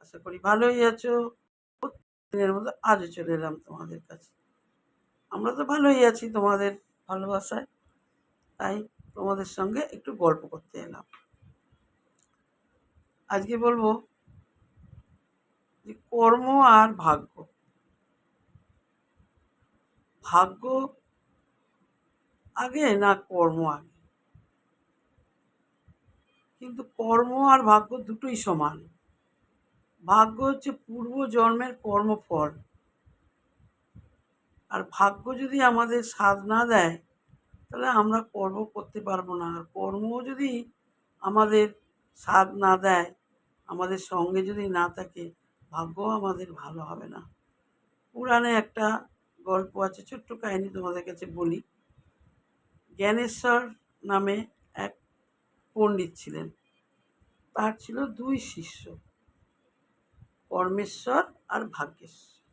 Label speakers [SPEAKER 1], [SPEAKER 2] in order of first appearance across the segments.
[SPEAKER 1] আশা করি ভালোই আছো। দিনের মতো আজও চলে এলাম তোমাদের কাছে। আমরা তো ভালোই আছি তোমাদের ভালোবাসায়। তাই তোমাদের সঙ্গে একটু গল্প করতে এলাম। আজকে বলব যে কর্ম আর ভাগ্য। ভাগ্য আগে না কর্ম আগে? কিন্তু কর্ম আর ভাগ্য দুটোই সমান। ভাগ্য হচ্ছে পূর্ব জন্মের কর্মফল। আর ভাগ্য যদি আমাদের সাথ না দেয়, তাহলে আমরা কর্ম করতে পারব না। আর কর্ম যদি আমাদের সাথ না দেয়, আমাদের সঙ্গে যদি না থাকে ভাগ্য আমাদের ভালো হবে না। পুরাণে একটা গল্প আছে, ছোট্ট কাহিনী তোমাদের কাছে বলি। জ্ঞানেশ্বর নামে এক পণ্ডিত ছিলেন। তার ছিল দুই শিষ্য। পরমেশ্বর আর ভাগ্যেশ্বর।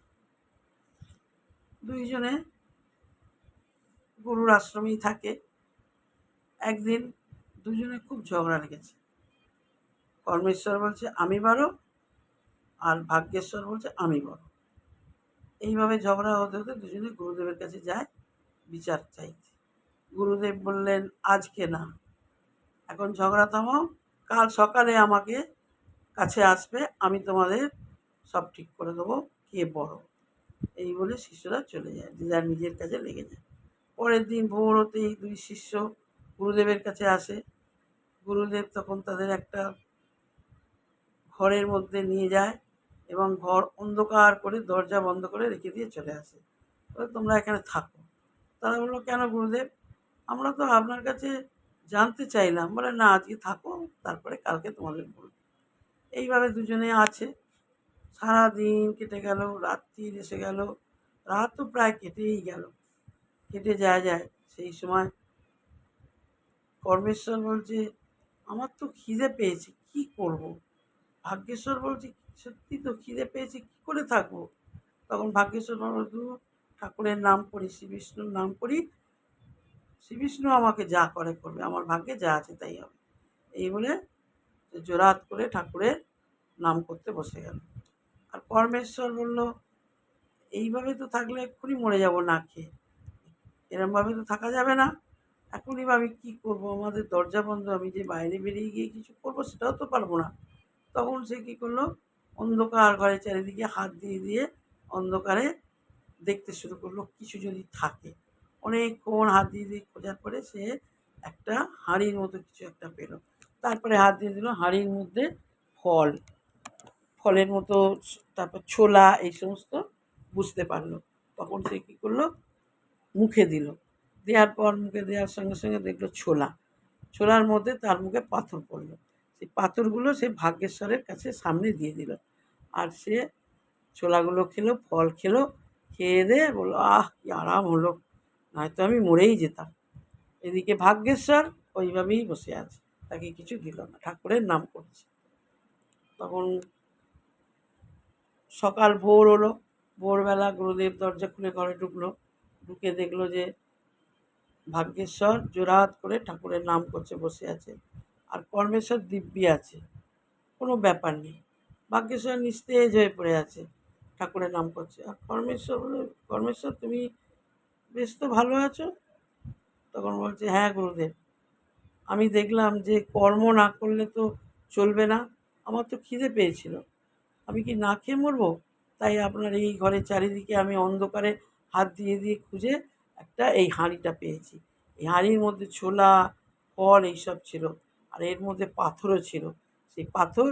[SPEAKER 1] দুইজনে গুরুর আশ্রমেই থাকে। একদিন দুজনে খুব ঝগড়া লেগেছে। পরমেশ্বর বলছে, আমি বড় আর ভাগ্যেশ্বর বলছে, আমি বড়। এইভাবে ঝগড়া হতে হতে দুজনে গুরুদেবের কাছে যায়, বিচার চাইতে। গুরুদেব বললেন, আজকে না। এখন ঝগড়া থামাও কাল সকালে আমাকে কাছে আসবে। আমি তোমাদের সব ঠিক করে দেবো, কে বড়। এই বলে শিষ্যরা চলে যায়, যে যার নিজের কাছে লেগে যায়। পরের দিন ভোর হতেই দুই শিষ্য গুরুদেবের কাছে আসে। গুরুদেব তখন তাদের একটা ঘরের মধ্যে নিয়ে যায় এবং ঘর অন্ধকার করে দরজা বন্ধ করে রেখে দিয়ে চলে আসে। তোমরা এখানে থাকো। তারা বলল, কেন গুরুদেব? আমরা তো আপনার কাছে জানতে চাইলাম। বলে, না, আজকে থাকো, তারপরে কালকে তোমাদের বলব। এইভাবে দুজনে আছে। সারা দিন কেটে গেল রাত্রি এসে গেল, রাত তো প্রায় কেটেই গেল। কেটে যায় যায়। সেই সময় পরমেশ্বর বলছে, আমার তো খিদে পেয়েছে, কি করব। ভাগ্যেশ্বর বলছে, সত্যি তো খিদে পেয়েছে, কী করে থাকব? তখন ভাগ্যেশ্বর বলতো ঠাকুরের নাম করি শ্রী বিষ্ণুর নাম করি শ্রী বিষ্ণু আমাকে যা করে করবে, আমার ভাগ্যে যা আছে তাই হবে। এই বলে জোরাত করে ঠাকুরের নাম করতে বসে গেল। আর পরমেশ্বর বলল, এইভাবে তো থাকলে এক্ষুনি মরে যাব না খেয়ে এরমভাবে তো থাকা যাবে না। এখনই আমি কী করব? আমাদের দরজা বন্ধ, আমি যে বাইরে বেরিয়ে গিয়ে কিছু করব সেটাও তো পারব না। তখন সে কী করল? অন্ধকার ঘরে চারিদিকে হাত দিয়ে দিয়ে অন্ধকারে দেখতে শুরু করল, কিছু যদি থাকে। অনেকক্ষণ হাত দিয়ে দিয়ে খোঁজার পরে সে একটা হাঁড়ির মতো কিছু একটা পেল। তারপরে হাত দিয়ে দিল হাঁড়ির মধ্যে ফল। ফলের মতো তারপর ছোলা এই সমস্ত বুঝতে পারল। তখন সে কী করল? মুখে দিল। দেওয়ার পর মুখে দেওয়ার সঙ্গে সঙ্গে দেখল ছোলা। ছোলার মধ্যে তার মুখে পাথর পড়ল। সেই পাথরগুলো সে ভাগ্যেশ্বরের কাছে সামনে দিয়ে দিল। আর সে ছোলাগুলো খেলো, ফল খেলো, খেয়ে দিয়ে বলল, আহ, কি আরাম হলো। নয়তো আমি মরেই যেতাম। এদিকে ভাগ্যেশ্বর ওইভাবেই বসে আছে। তাকে কিছু দিল না। ঠাকুরের নাম করছে। তখন সকাল ভোর হলো, ভোরবেলা গুরুদেব দরজা খুলে ঘরে ঢুকলো। ঢুকে দেখল যে ভাগ্যেশ্বর জোরাত করে ঠাকুরের নাম করছে, বসে আছে। আর পরমেশ্বর দিব্যি আছে। কোনো ব্যাপার নেই। ভাগ্যেশ্বর নিস্তেজ হয়ে পড়ে আছে, ঠাকুরের নাম করছে। আর পরমেশ্বর বলে, পরমেশ্বর, তুমি বেশ তো ভালো আছো? তখন বলছে হ্যাঁ গুরুদেব, আমি দেখলাম যে কর্ম না করলে তো চলবে না। আমার তো খিদে পেয়েছিল। আমি কি না খেয়ে মরবো? তাই আপনার এই ঘরের চারিদিকে আমি অন্ধকারে হাত দিয়ে দিয়ে খুঁজে একটা এই হাঁড়িটা পেয়েছি। এই হাঁড়ির মধ্যে ছোলা, ফল এইসব ছিল আর এর মধ্যে পাথরও ছিল। সেই পাথর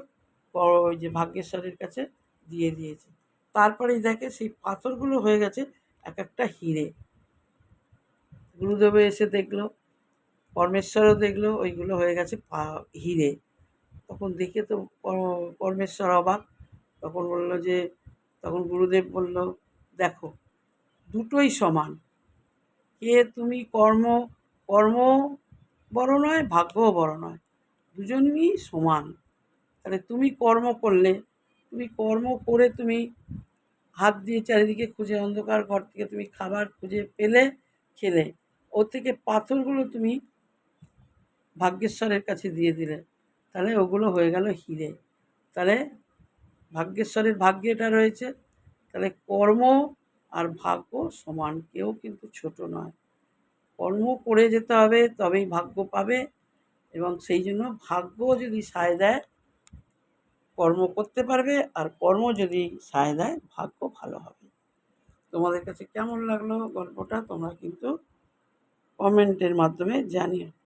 [SPEAKER 1] ওই যে ভাগ্যেশ্বরের কাছে দিয়ে দিয়েছে। তারপরেই দেখে সেই পাথরগুলো হয়ে গেছে এক একটা হিরে। গুরুদেবে এসে দেখল, পরমেশ্বরও দেখল, ওইগুলো হয়ে গেছে হিরে। তখন দেখে তো পরমেশ্বর অবাক। তখন বলল যে, তখন গুরুদেব বলল, দেখো, দুটোই সমান। কে তুমি কর্ম কর্ম বড় নয় ভাগ্যও বড় নয়, দুজনই সমান। তাহলে তুমি কর্ম করলে, তুমি কর্ম করে তুমি হাত দিয়ে চারিদিকে খুঁজে, অন্ধকার ঘর থেকে তুমি খাবার খুঁজে পেলে, খেলে। ওর থেকে পাথরগুলো তুমি ভাগ্যেশ্বরের কাছে দিয়ে দিলে। তাহলে ওগুলো হয়ে গেল হিরে। তাহলে ভাগ্যেশ্বরের ভাগ্যে এটা রয়েছে, তাহলে কর্ম আর ভাগ্য সমান, কেউ কিন্তু ছোট নয়। কর্ম করে যেতে হবে, তবেই ভাগ্য পাবে এবং সেই জন্য ভাগ্য যদি সায় দেয়, কর্ম করতে পারবে আর কর্ম যদি সায় দেয়, ভাগ্য ভালো হবে। তোমাদের কাছে কেমন লাগল গল্পটা, তোমরা কিন্তু কমেন্টের মাধ্যমে জানিও।